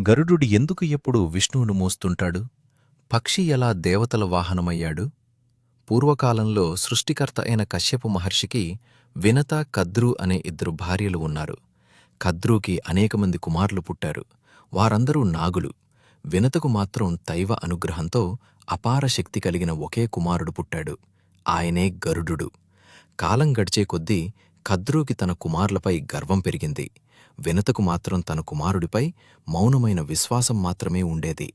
గరుడు ఎందుకు ఎప్పుడు విష్ణువును మోస్తుంటాడు? పక్షి ఎలా దేవతల వాహనమయ్యాడు? పూర్వకాలంలో సృష్టికర్త అయిన కశ్యప మహర్షికి వినత కద్రు అనే ఇద్దరు భార్యలు ఉన్నారు. కద్రుకి అనేకమంది కుమారులు పుట్టారు. వారందరూ నాగులు. వినతకు మాత్రం దైవ అనుగ్రహంతో అపార శక్తి కలిగిన ఒకే కుమారుడు పుట్టాడు. ఆయనే గరుడు కాలం గడిచే కొద్దీ కద్రూకి తన కుమారులపై గర్వం పెరిగింది. వినతకు మాత్రం తన కుమారుడిపై మౌనమైన విశ్వాసం మాత్రమే ఉండేది.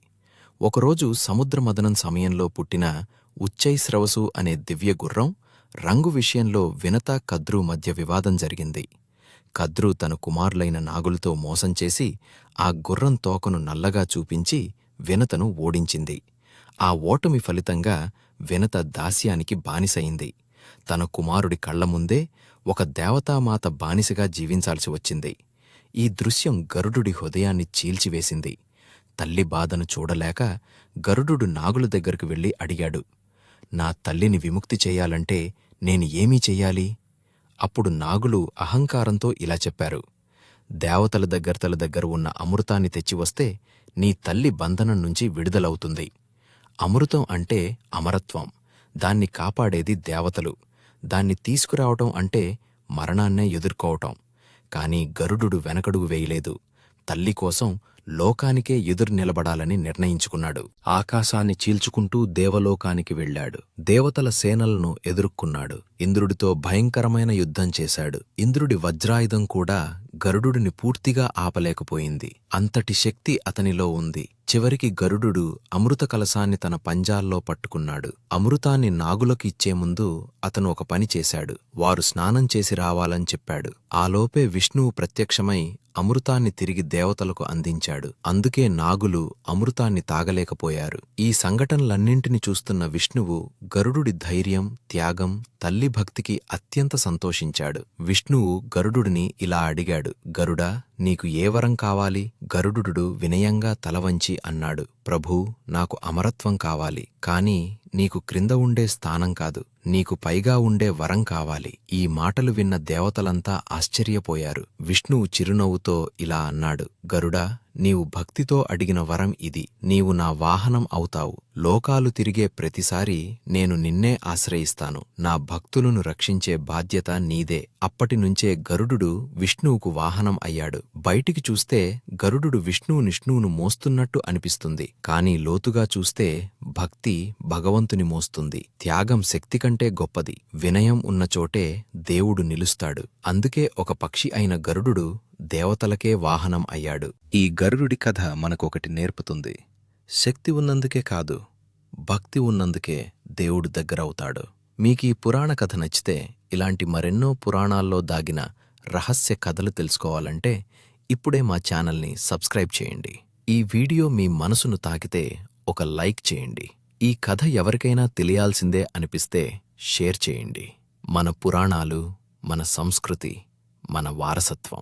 ఒకరోజు సముద్రమదనం సమయంలో పుట్టిన ఉచ్చైస్రవసు అనే దివ్య గుర్రం రంగు విషయంలో వినత కద్రూ మధ్య వివాదం జరిగింది. కద్రూ తన కుమారులైన నాగులతో మోసం చేసి ఆ గుర్రం తోకను నల్లగా చూపించి వినతను ఓడించింది. ఆ ఓటమి ఫలితంగా వినత దాస్యానికి బానిసయింది. తన కుమారుడి కళ్ళ ముందే ఒక దేవతామాత బానిసగా జీవించాల్సి వచ్చింది. ఈ దృశ్యం గరుడుడి హృదయాన్ని చీల్చివేసింది. తల్లి బాధను చూడలేక గరుడు నాగుల దగ్గరకు వెళ్ళి అడిగాడు నా తల్లిని విముక్తి చెయ్యాలంటే నేను ఏమీ చెయ్యాలి? అప్పుడు నాగులు అహంకారంతో ఇలా చెప్పారు దేవతల దగ్గరతల దగ్గర ఉన్న అమృతాన్ని తెచ్చివస్తే నీ తల్లి బంధనం నుంచి విడుదలవుతుంది. అమృతం అంటే అమరత్వం. దాన్ని కాపాడేది దేవతలు. దాన్ని తీసుకురావటం అంటే మరణాన్నే ఎదుర్కోవటం. కాని గరుడు వెనకడుగు వేయలేదు. తల్లి కోసం లోకానికే ఎదురు నిలబడాలని నిర్ణయించుకున్నాడు. ఆకాశాన్ని చీల్చుకుంటూ దేవలోకానికి వెళ్ళాడు. దేవతల సేనలను ఎదుర్కొన్నాడు. ఇంద్రుడితో భయంకరమైన యుద్ధం చేశాడు. ఇంద్రుడి వజ్రాయుధం కూడా గరుడుని పూర్తిగా ఆపలేకపోయింది. అంతటి శక్తి అతనిలో ఉంది. చివరికి గరుడు అమృత కలశాన్ని తన పంజాల్లో పట్టుకున్నాడు. అమృతాన్ని నాగులకు ఇచ్చే ముందు అతను ఒక పని చేశాడు. వారు స్నానం చేసి రావాలని చెప్పాడు. ఆలోపే విష్ణువు ప్రత్యక్షమై అమృతాన్ని తిరిగి దేవతలకు అందించాడు. అందుకే నాగులు అమృతాన్ని తాగలేకపోయారు. ఈ సంఘటనలన్నింటినీ చూస్తున్న విష్ణువు గరుడుడి ధైర్యం త్యాగం తల్లి భక్తికి అత్యంత సంతోషించాడు. విష్ణువు గరుడుని ఇలా అడిగాడు. గరుడా నీకు ఏ వరం కావాలి? గరుడు వినయంగా తలవంచి అన్నాడు. ప్రభూ నాకు అమరత్వం కావాలి. కాని నీకు క్రింద ఉండే స్థానం కాదు నీకు పైగా ఉండే వరం కావాలి. ఈ మాటలు విన్న దేవతలంతా ఆశ్చర్యపోయారు. విష్ణువు చిరునవ్వుతో ఇలా అన్నాడు గరుడా నీవు భక్తితో అడిగిన వరం ఇది. నీవు నా వాహనం అవుతావు. లోకాలు తిరిగే ప్రతిసారి నేను నిన్నే ఆశ్రయిస్తాను. నా భక్తులను రక్షించే బాధ్యత నీదే. అప్పటినుంచే గరుడు విష్ణువుకు వాహనం అయ్యాడు. బయటికి చూస్తే గరుడు విష్ణువు నిష్ణువును మోస్తున్నట్టు అనిపిస్తుంది. కాని లోతుగా చూస్తే భక్తి భగవంతుని మోస్తుంది. త్యాగం శక్తి కంటే గొప్పది. వినయం ఉన్న చోటే దేవుడు నిలుస్తాడు. అందుకే ఒక పక్షి అయిన గరుడు దేవతలకే వాహనం అయ్యాడు. ఈ గరుడి కథ మనకొకటి నేర్పుతుంది. శక్తి ఉన్నందుకే కాదు భక్తి ఉన్నందుకే దేవుడు దగ్గరవుతాడు. మీకీ పురాణ కథ నచ్చితే ఇలాంటి మరెన్నో పురాణాల్లో దాగిన రహస్య కథలు తెలుసుకోవాలంటే ఇప్పుడే మా ఛానల్ని సబ్స్క్రైబ్ చేయండి. ఈ వీడియో మీ మనసును తాకితే ఒక లైక్ చేయండి. ఈ కథ ఎవరికైనా తెలియాల్సిందే అనిపిస్తే షేర్ చేయండి. మన పురాణాలు మన సంస్కృతి మన వారసత్వం.